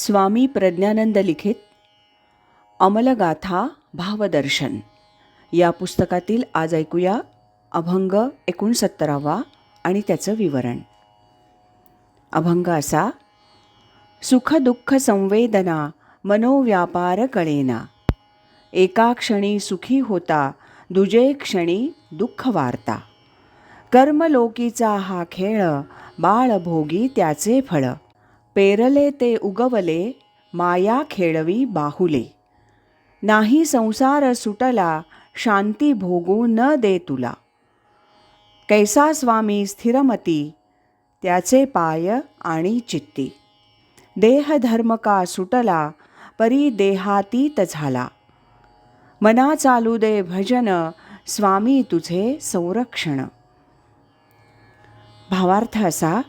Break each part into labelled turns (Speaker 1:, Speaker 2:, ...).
Speaker 1: स्वामी प्रज्ञानंद लिखित अमलगाथा भावदर्शन. या पुस्तकातील आज ऐकूया अभंग एकोणसत्तरावा आणि त्याचं विवरण. अभंग असा सुखदुःख संवेदना मनोव्यापार कळेना एका क्षणी सुखी होता दुजे क्षणी दुःख वार्ता. कर्मलोकीचा हा खेळ बाळभोगी त्याचे फळ. पेरले ते उगवले माया खेळवी बाहुले. नाही संसार सुटला शांती भोगू न दे तुला. कैसा स्वामी स्थिरमती त्याचे पाय आणि चित्ती. देह धर्म का सुटला परी देहातीत झाला. मना चालू दे भजन स्वामी तुझे संरक्षण. भावार्थ असा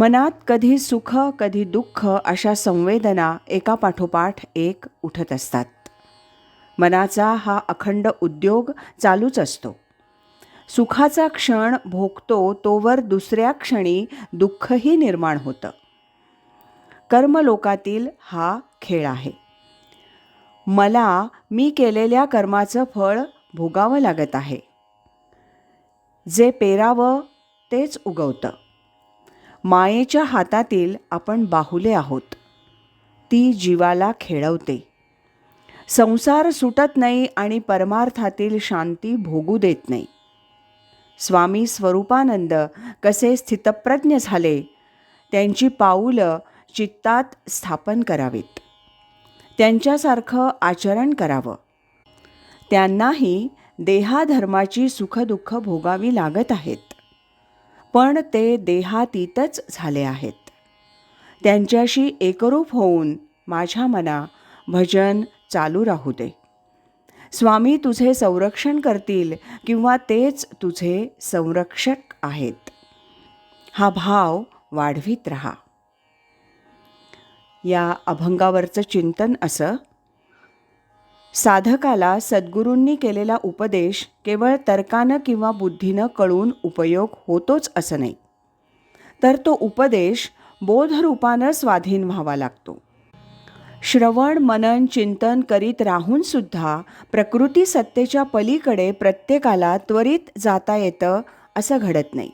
Speaker 1: मनात कधी सुख कधी दुःख अशा संवेदना एकापाठोपाठ एक उठत असतात. मनाचा हा अखंड उद्योग चालूच असतो. सुखाचा क्षण भोगतो तोवर दुसऱ्या क्षणी दुःखही निर्माण होतं. कर्मलोकातील हा खेळ आहे. मला मी केलेल्या कर्माचं फळ भोगावं लागत आहे. जे पेरावं तेच उगवतं. मायेच्या हातातील आपण बाहुले आहोत. ती जीवाला खेळवते. संसार सुटत नाही आणि परमार्थातील शांती भोगू देत नाही. स्वामी स्वरूपानंद कसे स्थितप्रज्ञ झाले त्यांची पाऊलं चित्तात स्थापन करावीत. त्यांच्यासारखं आचरण करावं. त्यांनाही देहाधर्माची सुखदुःख भोगावी लागत आहेत. पण ते देहातीतच झाले आहेत. त्यांच्याशी एकरूप होऊन माझ्या मना भजन चालू राहू दे. स्वामी तुझे संरक्षण करतील किंवा तेच तुझे संरक्षक आहेत. हा भाव वाढवीत राहा. या अभंगावरचं चिंतन असं साधकाला सद्गुरूंनी केलेला उपदेश केवळ तर्कानं किंवा बुद्धीनं कळून उपयोग होतोच असं नाही. तर तो उपदेश बोधरूपानं स्वाधीन व्हावा लागतो. श्रवण मनन चिंतन करीत राहूनसुद्धा प्रकृती सत्तेच्या पलीकडे प्रत्येकाला त्वरित जाता येतं असं घडत नाही.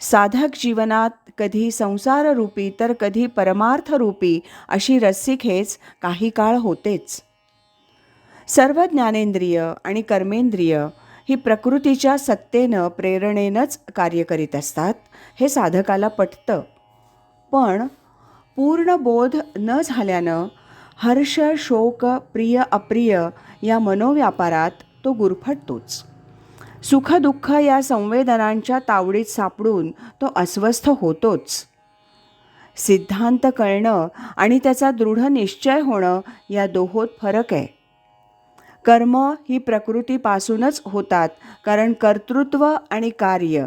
Speaker 1: साधक जीवनात कधी संसाररूपी तर कधी परमार्थरूपी अशी रस्सीखेच काही काळ होतेच. सर्व ज्ञानेंद्रिय आणि कर्मेंद्रिय ही प्रकृतीच्या सत्तेनं प्रेरणेनंच कार्य करीत असतात हे साधकाला पटतं. पण पूर्ण बोध न झाल्यानं हर्ष शोक प्रिय अप्रिय या मनोव्यापारात तो गुरफटतोच. सुखदुःख या संवेदनांच्या तावडीत सापडून तो अस्वस्थ होतोच. सिद्धांत कळणं आणि त्याचा दृढ निश्चय होणं या दोहोत फरक आहे. कर्म ही प्रकृतीपासूनच होतात कारण कर्तृत्व आणि कार्य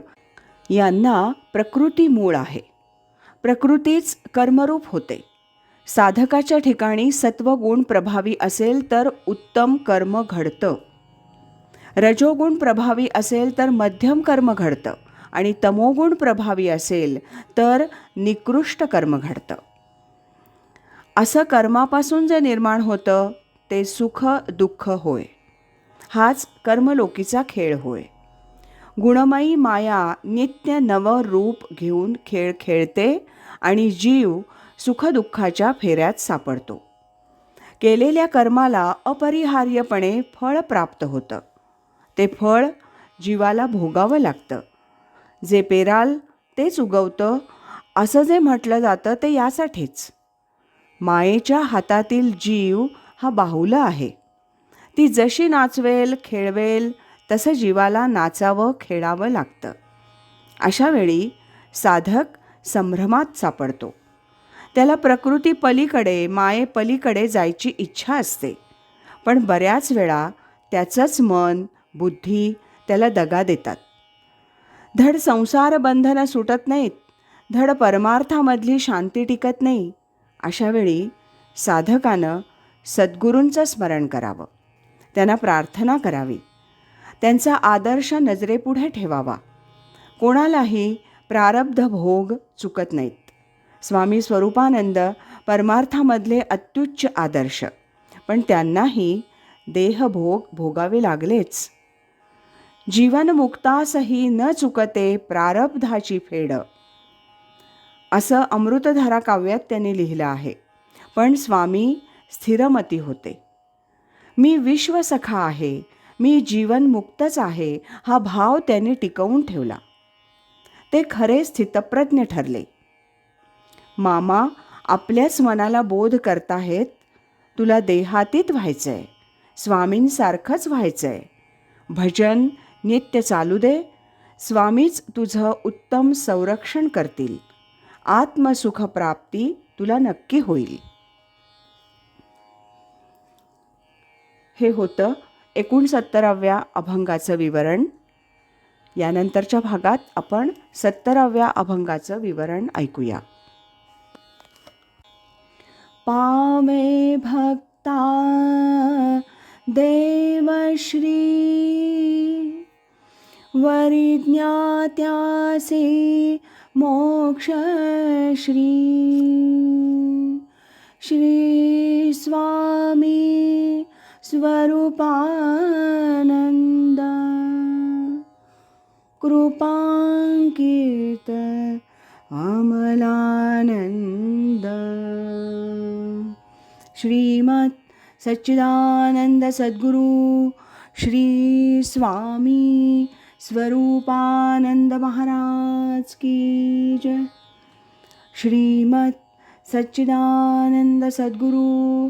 Speaker 1: यांना प्रकृती मूळ आहे. प्रकृतीच कर्मरूप होते. साधकाच्या ठिकाणी सत्वगुण प्रभावी असेल तर उत्तम कर्म घडतं. रजोगुण प्रभावी असेल तर मध्यम कर्म घडतं आणि तमोगुण प्रभावी असेल तर निकृष्ट कर्म घडतं. असं कर्मापासून जे निर्माण होतं ते सुख दुःख होय. हाच कर्मलोकीचा खेळ होय. गुणमयी माया नित्य नवं रूप घेऊन खेळ खेळते आणि जीव सुखदुःखाच्या फेऱ्यात सापडतो. केलेल्या कर्माला अपरिहार्यपणे फळ प्राप्त होतं. ते फळ जीवाला भोगावं लागतं. जे पेराल तेच उगवतं. असं जे म्हटलं जातं ते यासाठीच. मायेच्या हातातील जीव हा बाहुला आहे. ती जशी नाचवेल खेळवेल तसं जीवाला नाचावं खेळावं लागतं. अशा वेळी साधक संभ्रमात सापडतो. त्याला प्रकृती पलीकडे मायेपलीकडे जायची इच्छा असते. पण बऱ्याच वेळा त्याचंच मन बुद्धी त्याला दगा देतात. धड संसार बंधनं सुटत नाहीत. धड परमार्थामधली शांती टिकत नाही. अशावेळी साधकानं सद्गुरूंचं स्मरण करावं. त्यांना प्रार्थना करावी. त्यांचा आदर्श नजरेपुढे ठेवावा. कोणालाही प्रारब्ध भोग चुकत नाहीत. स्वामी स्वरूपानंद परमार्थामधले अत्युच्च आदर्श. पण त्यांनाही देहभोग भोगावे लागलेच. जीवनमुक्तासही न चुकते प्रारब्धाची फेड. असं अमृतधारा काव्यात त्यांनी लिहिलं आहे. पण स्वामी स्थिरमती होते. मी विश्वसखा आहे मी जीवनमुक्तच आहे हा भाव त्याने टिकवून ठेवला. ते खरे स्थितप्रज्ञ ठरले. मामा आपल्याच मनाला बोध करताहेत तुला देहातीत व्हायचं आहे स्वामींसारखंच व्हायचं आहे भजन नित्य चालू दे स्वामीच तुझं उत्तम संरक्षण करतील. आत्मसुखप्राप्ती तुला नक्की होईल. हे होतं एकोणसत्तराव्या अभंगाचं विवरण. यानंतरच्या भागात आपण सत्तराव्या अभंगाचं विवरण ऐकूया. पामे भक्ता देवश्री वरिज्ञात्यासे मोक्षश्री श्री स्वामी स्वरूपानन्द। कृपाङ्कित अमलानन्द। श्रीमत् सच्चिदानन्द सद्गुरु श्री स्वामी स्वरूपानंद महाराज की जय। श्रीमत् सच्चिदानंद सद्गुरु